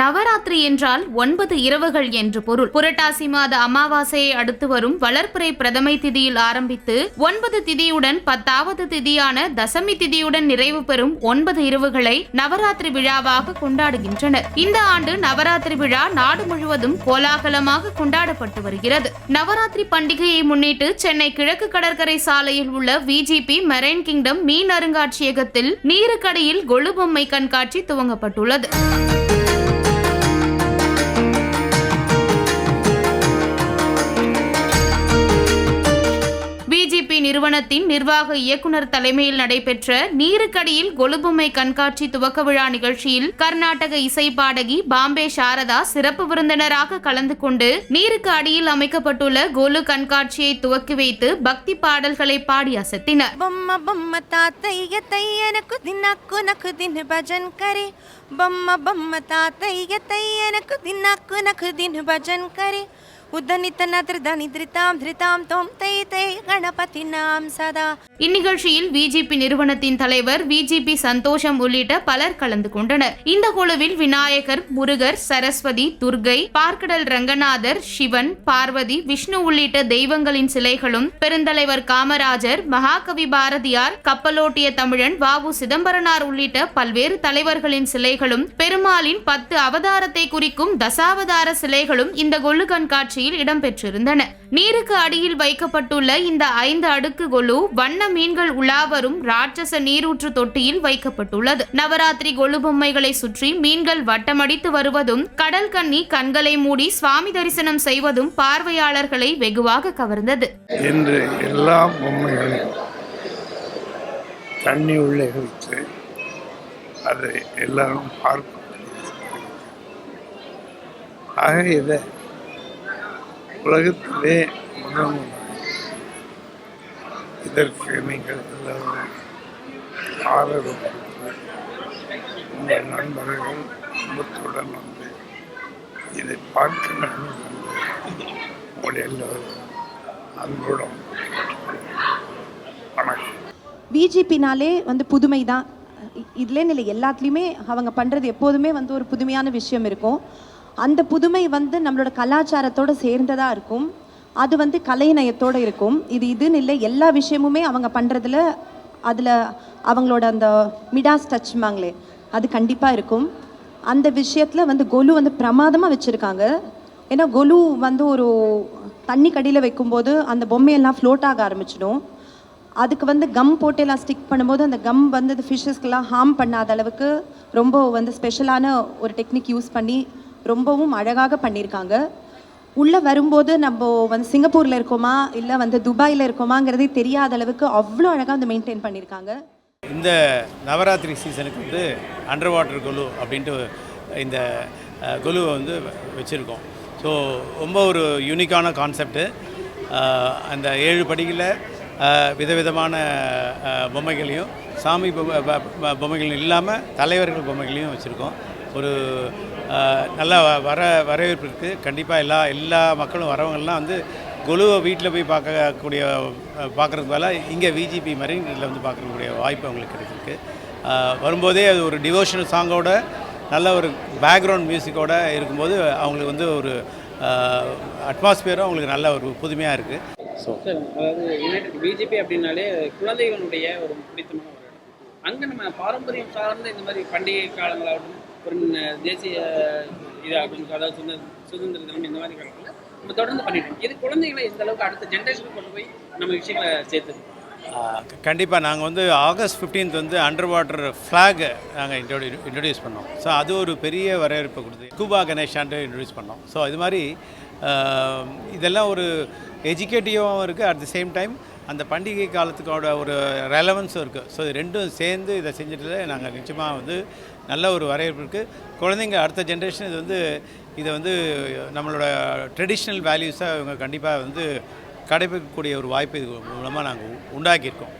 நவராத்திரி என்றால் ஒன்பது இரவுகள் என்று பொருள். புரட்டாசி மாத அமாவாசையை அடுத்து வரும் வளர்ப்புரை பிரதமை திதியில் ஆரம்பித்து ஒன்பது திதியுடன் பத்தாவது திதியான தசமி திதியுடன் நிறைவு பெறும் ஒன்பது இரவுகளை நவராத்திரி விழாவாக கொண்டாடுகின்றனர். இந்த ஆண்டு நவராத்திரி விழா நாடு முழுவதும் கோலாகலமாக கொண்டாடப்பட்டு வருகிறது. நவராத்திரி பண்டிகையை முன்னிட்டு சென்னை கிழக்கு கடற்கரை சாலையில் உள்ள விஜிபி மெரைன் கிங்டம் மீன் அருங்காட்சியகத்தில் நீருக்கடியில் கொலு பொம்மை கண்காட்சி துவங்கப்பட்டுள்ளது. நிறுவனத்தின் நிர்வாக இயக்குநர் தலைமையில் நடைபெற்ற நீருக்கடியில் கொழுபுமை கண்காட்சி துவக்க விழா நிகழ்ச்சியில் கர்நாடக இசை பாடகி பாம்பே சாரதா சிறப்பு விருந்தினராக கலந்து கொண்டு நீருக்கு அடியில் அமைக்கப்பட்டுள்ள கொலு கண்காட்சியை துவக்கி வைத்து பக்தி பாடல்களை பாடி அசத்தினர். பொம்ம பொம்ம தாத்தைய தையனக்கு தினக்கு நக்கு தின் பஜன் கரே. பொம்ம பொம்ம தாத்தைய தையனக்கு தினக்கு நக்கு தின் பஜன் கரே. இந்நிகழ்ச்சியில் பிஜேபி நிறுவனத்தின் தலைவர் பிஜேபி சந்தோஷம் உள்ளிட்ட பலர் கலந்து கொண்டனர். இந்த குழுவில் விநாயகர் முருகர் சரஸ்வதி துர்கை பார்க்கடல் ரங்கநாதர் சிவன் பார்வதி விஷ்ணு உள்ளிட்ட தெய்வங்களின் சிலைகளும் பெருந்தலைவர் காமராஜர் மகாகவி பாரதியார் கப்பலோட்டிய தமிழன் வாவு சிதம்பரனார் உள்ளிட்ட பல்வேறு தலைவர்களின் சிலைகளும் பெருமாளின் பத்து அவதாரத்தை குறிக்கும் தசாவதார சிலைகளும் இந்த கொள்ளு கண்காட்சி காட்சியில் இடம்பெற்றிருந்தன. நீருக்கு அடியில் வைக்கப்பட்டுள்ள இந்த ஐந்து அடுக்கு கொலு வண்ண மீன்கள் உலாவரும் ராட்சச நீரூற்று தொட்டியில் வைக்கப்பட்டுள்ளது. நவராத்திரி கொலு பொம்மைகளை சுற்றி மீன்கள் வட்டமடித்து வருவதும் கடல் கண்ணி கண்களை மூடி சுவாமி தரிசனம் செய்வதும் பார்வையாளர்களை வெகுவாக கவர்ந்தது. இன்று எல்லா பொம்மைகளையும் தண்ணி உள்ளே வைத்து அதை எல்லாரும் பார்க்க ஆக இதை உலகத்திலே முதல் இதற்கு நீங்கள் எல்லாரும் ஆதரவு உங்கள் நண்பர்கள் குடும்பத்துடன் வந்து இதை பார்க்க வேண்டும் உங்கள் எல்லோரும் அன்புடன் வணக்கம். பிஜேபினாலே வந்து புதுமை தான் இதுலேன்னு இல்லை எல்லாத்துலேயுமே அவங்க பண்ணுறது எப்போதுமே வந்து ஒரு புதுமையான விஷயம் இருக்கும். அந்த புதுமை வந்து நம்மளோட கலாச்சாரத்தோட சேர்ந்ததாக இருக்கும். அது வந்து கலைநயத்தோடு இருக்கும். இது இதுன்னு இல்லை எல்லா விஷயமுமே அவங்க பண்ணுறதுல அதில் அவங்களோட அந்த மிடாஸ் டச்மாங்களே அது கண்டிப்பாக இருக்கும். அந்த விஷயத்தில் வந்து கொலு வந்து பிரமாதமாக வச்சுருக்காங்க. ஏன்னா கொலு வந்து ஒரு தண்ணி கடியில் வைக்கும்போது அந்த பொம்மையெல்லாம் ஃப்ளோட் ஆக ஆரம்பிச்சிடும். அதுக்கு வந்து கம் போட்டு எல்லாம் ஸ்டிக் பண்ணும்போது அந்த கம் வந்து அந்த ஃபிஷ்ஷஸ்க்கெல்லாம் ஹார்ம் பண்ணாத அளவுக்கு ரொம்ப வந்து ஸ்பெஷலான ஒரு டெக்னிக் யூஸ் பண்ணி ரொம்பவும் அழகாக பண்ணியிருக்காங்க. உள்ளே வரும்போது நம்ம வந்து சிங்கப்பூரில் இருக்கோமா இல்லை வந்து துபாயில் இருக்கோமாங்கிறதே தெரியாத அளவுக்கு அவ்வளோ அழகாக வந்து மெயின்டைன் பண்ணியிருக்காங்க. இந்த நவராத்திரி சீசனுக்கு வந்து அண்டர் வாட்டர் கொலு அப்படின்ட்டு இந்த அஹ், கொலுவை வந்து வச்சுருக்கோம். ஸோ ரொம்ப ஒரு யூனிக்கான கான்செப்ட்டு அந்த ஏழு படிகளில் விதவிதமான பொம்மைகளையும் சாமி பொம்மை பொம்மைகளும் இல்லாமல் தலைவர்கள் பொம்மைகளையும் வச்சுருக்கோம். ஒரு நல்ல வ- வர வரவேற்பு இருக்குது கண்டிப்பாக எல்லா எல்லா மக்களும் வரவங்கெல்லாம் வந்து கொலுவை வீட்டில் போய் பார்க்கக்கூடிய பார்க்கறதுக்கு பதிலாக இங்கே விஜிபி மரீன் இதில் வந்து பார்க்கக்கூடிய வாய்ப்பு அவங்களுக்கு கிடைச்சிருக்கு. வரும்போதே அது ஒரு டிவோஷனல் சாங்கோட நல்ல ஒரு பேக்ரவுண்ட் மியூசிக்கோட இருக்கும்போது அவங்களுக்கு வந்து ஒரு அட்மாஸ்பியரும் அவங்களுக்கு நல்ல ஒரு புதுமையாக இருக்குது ஸோ அதாவது பிஜேபி அப்படின்னாலே குழந்தைகளுடைய ஒரு பிடித்தமான ஒரு அங்கே நம்ம பாரம்பரியம் சார்ந்த இந்த மாதிரி பண்டிகை காலங்களாகட்டும் ஒரு தேசிய இது அப்படின்னு அதாவது சுதந்திர சுதந்திர தினம் இந்த மாதிரி காலத்தில் நம்ம தொடர்ந்து பண்ணிட்டு இது குழந்தைகளை எந்த அளவுக்கு அடுத்த ஜென்ரேஷனுக்கு கொண்டு போய் நம்ம விஷயங்களை சேர்த்துது கண்டிப்பாக நாங்கள் வந்து ஆகஸ்ட் 15th வந்து அண்டர் வாட்டர் ஃப்ளாக் நாங்கள் இன்ட்ரோடியூ இன்ட்ரடியூஸ் பண்ணோம். ஸோ அது ஒரு பெரிய வரவேற்பு கொடுத்து கூபா கணேஷான்ட்டு இன்ட்ரடியூஸ் பண்ணோம். ஸோ இது மாதிரி இதெல்லாம் ஒரு எஜுகேட்டிவாகவும் இருக்குது அட் தி சேம் டைம் அந்த பண்டிகை காலத்துக்கோட ஒரு ரெலவன்ஸும் இருக்குது ஸோ இது ரெண்டும் சேர்ந்து இதை செஞ்சுட்டு நாங்கள் நிச்சயமாக வந்து நல்ல ஒரு வரவேற்பு இருக்குது குழந்தைங்க அடுத்த ஜென்ரேஷன் இது வந்து இதை வந்து நம்மளோட ட்ரெடிஷ்னல் வேல்யூஸாக இவங்க கண்டிப்பாக வந்து கடைபிடிக்கக்கூடிய ஒரு வாய்ப்பு இது மூலமாக நாங்கள் உண்டாக்கியிருக்கோம்.